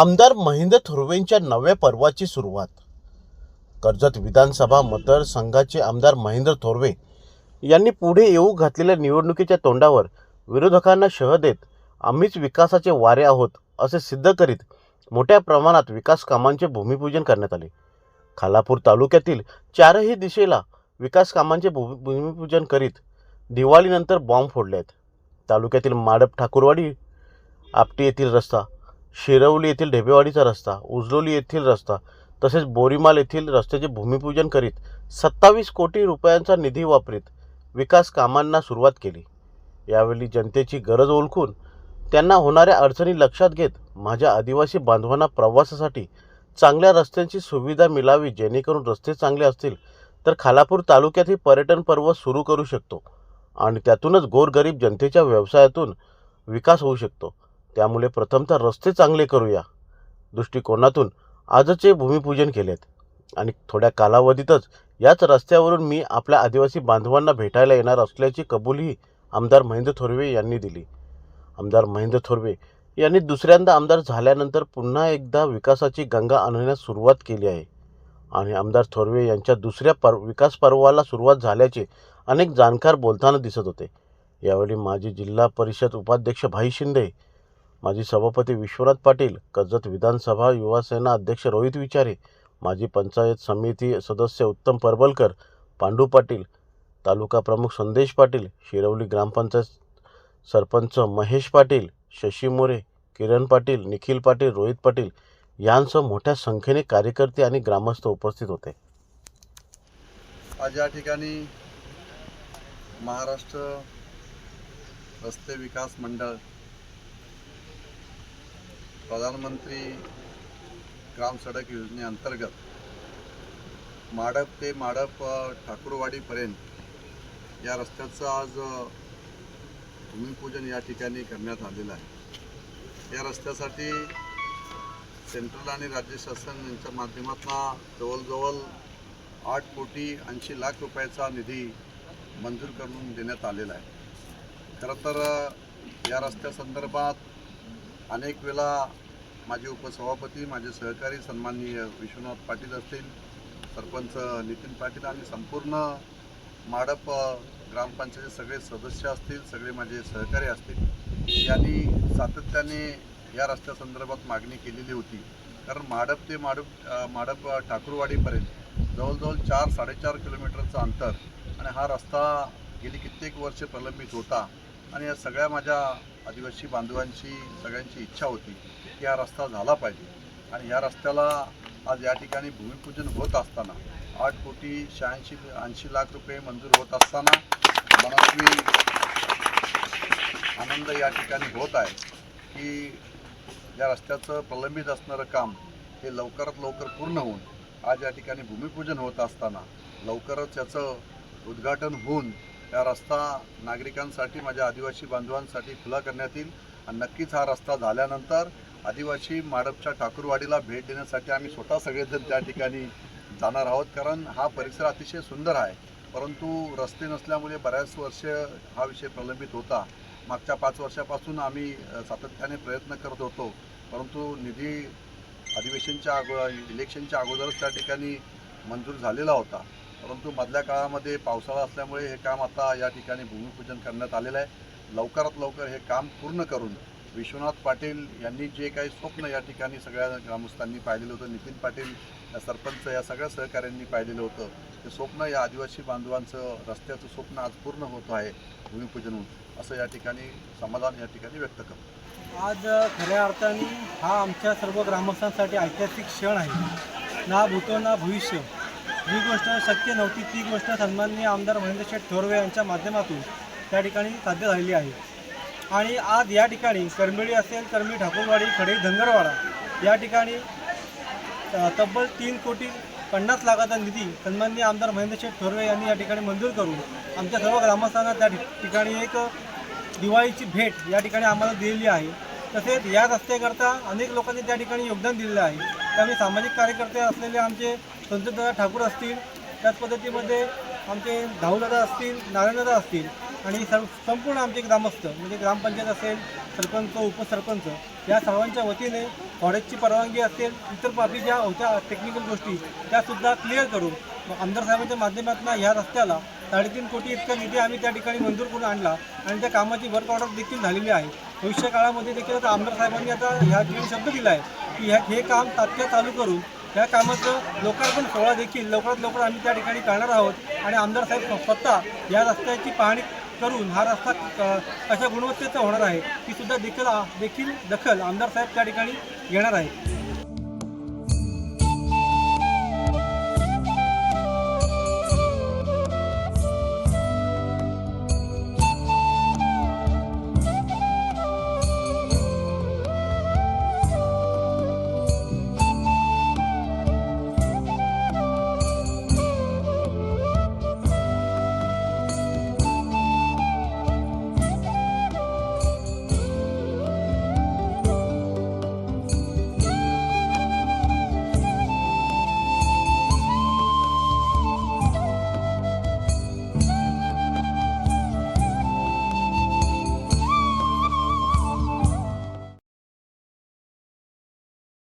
आमदार महेंद्र थोरवेंच्या नव्या पर्वाची सुरुवात. कर्जत विधानसभा मतदारसंघाचे आमदार महेंद्र थोरवे यांनी पुढे येऊ घातलेल्या निवडणुकीच्या तोंडावर विरोधकांना शह देत आम्हीच विकासाचे वारे आहोत असे सिद्ध करीत मोठ्या प्रमाणात विकास कामांचे भूमिपूजन करण्यात आले. खालापूर तालुक्यातील चारही दिशेला विकास कामांचे भूमी भूमिपूजन करीत दिवाळीनंतर बॉम्ब फोडले आहेत तालुक्यातील माडप ठाकूरवाडी आपटी येथील रस्ता शिरवली येथील ढेबेवाडीचा रस्ता उजलोली येथील रस्ता तसेच बोरीमाल येथील रस्त्याचे भूमिपूजन करीत सत्तावीस कोटी रुपयांचा निधी वापरीत विकास कामांना सुरुवात केली. यावेळी जनतेची गरज ओळखून त्यांना होणाऱ्या अडचणी लक्षात घेत माझ्या आदिवासी बांधवांना प्रवासासाठी चांगल्या रस्त्यांची सुविधा मिळावी जेणेकरून रस्ते चांगले असतील तर खालापूर तालुक्यातही पर्यटन पर्व सुरू करू शकतो आणि त्यातूनच गोरगरीब जनतेच्या व्यवसायातून विकास होऊ शकतो. त्यामुळे प्रथमतः रस्ते चांगले करूया. दृष्टिकोनातून आजचे भूमिपूजन केलेत. आणि थोड्या कालावधीतच याच रस्त्यावरून मी आपल्या आदिवासी बांधवांना भेटायला येणार असल्याची कबुलीही आमदार महेंद्र थोरवे यांनी दिली. आमदार महेंद्र थोरवे यांनी दुसऱ्यांदा आमदार झाल्यानंतर पुन्हा एकदा विकासाची गंगा आणण्यास सुरुवात केली आहे. आणि आमदार थोरवे यांच्या दुसऱ्या पर विकास पर्वाला सुरुवात झाल्याचे अनेक जाणकार बोलताना दिसत होते. यावेळी माजी जिल्हा परिषद उपाध्यक्ष भाई शिंदे माजी सभापती विश्वनाथ पाटील कर्जत विधानसभा युवासेना अध्यक्ष रोहित विचारे माजी पंचायत समिती सदस्य उत्तम परबलकर पांडू पाटील तालुका प्रमुख संदेश पाटील शिरवली ग्रामपंचायत सरपंच महेश पाटील शशी मोरे किरण पाटील निखिल पाटील रोहित पाटील यांसह मोठ्या संख्येने कार्यकर्ते आणि ग्रामस्थ उपस्थित होते. आज या ठिकाणी महाराष्ट्र रस्ते विकास मंडळ प्रधानमंत्री ग्राम सडक योजनेअंतर्गत माडप ते माडप ठाकूरवाडीपर्यंत या रस्त्याचं आज भूमिपूजन या ठिकाणी करण्यात आलेलं आहे. या रस्त्यासाठी सेंट्रल आणि राज्य शासन यांच्या माध्यमातून जवळजवळ आठ कोटी ऐंशी लाख रुपयाचा निधी मंजूर करून देण्यात आलेला आहे. खरं तर या रस्त्यासंदर्भात अनेक वेळा माझे उपसभापती माझे सहकारी सन्माननीय विश्वनाथ पाटील असतील सरपंच नितीन पाटील आणि संपूर्ण माडप ग्रामपंचायतीचे सगळे सदस्य असतील सगळे माझे सहकारी असतील यांनी सातत्याने या रस्त्यासंदर्भात मागणी केलेली होती. कारण माडप ते माडप माडप ठाकूरवाडीपर्यंत जवळजवळ चार साडेचार किलोमीटरचं अंतर आणि हा रस्ता गेली कित्येक वर्ष प्रलंबित होता. आणि या सगळ्या माझ्या आदिवासी बांधवांची सगळ्यांची इच्छा होती की हा रस्ता झाला पाहिजे. आणि या रस्त्याला आज या ठिकाणी भूमिपूजन होत असताना आठ कोटी शहाऐंशी ऐंशी लाख रुपये मंजूर होत असताना मनस्वी आनंद या ठिकाणी होत आहे की या रस्त्याचं प्रलंबित असणारं काम हे लवकरात लवकर पूर्ण होऊन आज या ठिकाणी भूमिपूजन होत असताना लवकरच याचं उद्घाटन होऊन या रस्ता नागरिकांसाठी माझ्या आदिवासी बांधवांसाठी खुला करण्यात येईल. आणि नक्कीच हा रस्ता झाल्यानंतर आदिवासी माडपच्या ठाकूरवाडीला भेट देण्यासाठी आम्ही स्वतः सगळेजण त्या ठिकाणी जाणार आहोत. कारण हा परिसर अतिशय सुंदर आहे. परंतु रस्ते नसल्यामुळे बऱ्याच वर्ष हा विषय प्रलंबित होता. मागच्या पाच वर्षापासून आम्ही सातत्याने प्रयत्न करत होतो. परंतु निधी अधिवेशनच्या अगो इलेक्शनच्या अगोदरच त्या ठिकाणी मंजूर झालेला होता. परंतु मधल्या काळामध्ये पावसाळा असल्यामुळे हे काम आता या ठिकाणी भूमिपूजन करण्यात आलेलं आहे. लवकरात लवकर हे काम पूर्ण करून विश्वनाथ पाटील यांनी जे काही स्वप्न या ठिकाणी सगळ्या ग्रामस्थांनी पाहिलेलं होतं नितीन पाटील या सरपंच या सगळ्या सहकाऱ्यांनी पाहिलेलं होतं. ते स्वप्न या आदिवासी बांधवांचं रस्त्याचं स्वप्न आज पूर्ण होत आहे भूमिपूजन होऊन असं या ठिकाणी समाधान या ठिकाणी व्यक्त करतो. आज खऱ्या अर्थाने हा आमच्या सर्व ग्रामस्थांसाठी ऐतिहासिक क्षण आहे. ना भूतो ना भविष्य. ही गोष्ट शक्य नव्हती. ती गोष्ट सन्माननीय आमदार महेंद्र शेठ थोरवे यांच्या माध्यमातून त्या ठिकाणी साध्य झालेली आहे. आणि आज या ठिकाणी करमिळी असेल करमी ठाकूरवाडी खडे धनगरवाडा या ठिकाणी तब्बल तीन कोटी पन्नास लाखाचा निधी सन्माननीय आमदार महेंद्र शेठ थोरवे यांनी या ठिकाणी मंजूर करून आमच्या सर्व ग्रामस्थांना त्या ठिकाणी एक दिवाळीची भेट या ठिकाणी आम्हाला दिलेली आहे. तसेच या रस्त्याकरता अनेक लोकांनी त्या ठिकाणी योगदान दिलेलं आहे. त्यामुळे सामाजिक कार्यकर्ते असलेले आमचे संतदादा ठाकूर असतील त्याच पद्धतीमध्ये आमचे धाऊदादा असतील नारायणदादा असतील आणि सर्व संपूर्ण आमचे ग्रामस्थ म्हणजे ग्रामपंचायत असेल सरपंच उपसरपंच या सर्वांच्या वतीने फॉरेस्टची परवानगी असेल इतर बाबी ज्या होत्या टेक्निकल गोष्टी त्यासुद्धा क्लिअर करून आमदार साहेबांच्या माध्यमातून ह्या रस्त्याला साडेतीन कोटी इतका निधी आम्ही त्या ठिकाणी मंजूर करून आणला आणि त्या कामाची वर्क ऑर्डर देखील झालेली आहे. भविष्य काळामध्ये देखील आता आमदार साहेबांनी आता ह्या ठिकाणी शब्द दिला आहे की ह्या हे काम तात्काळ चालू करून या कामाचं लोकार्पण सोहळा देखील लवकरात लवकर आम्ही त्या ठिकाणी करणार आहोत. आणि आमदार साहेब स्वतः या रस्त्याची पाहणी करून हा रस्ता कशा गुणवत्तेचा होणार आहे ती सुद्धा देखील देखील दखल आमदार साहेब त्या ठिकाणी घेणार आहे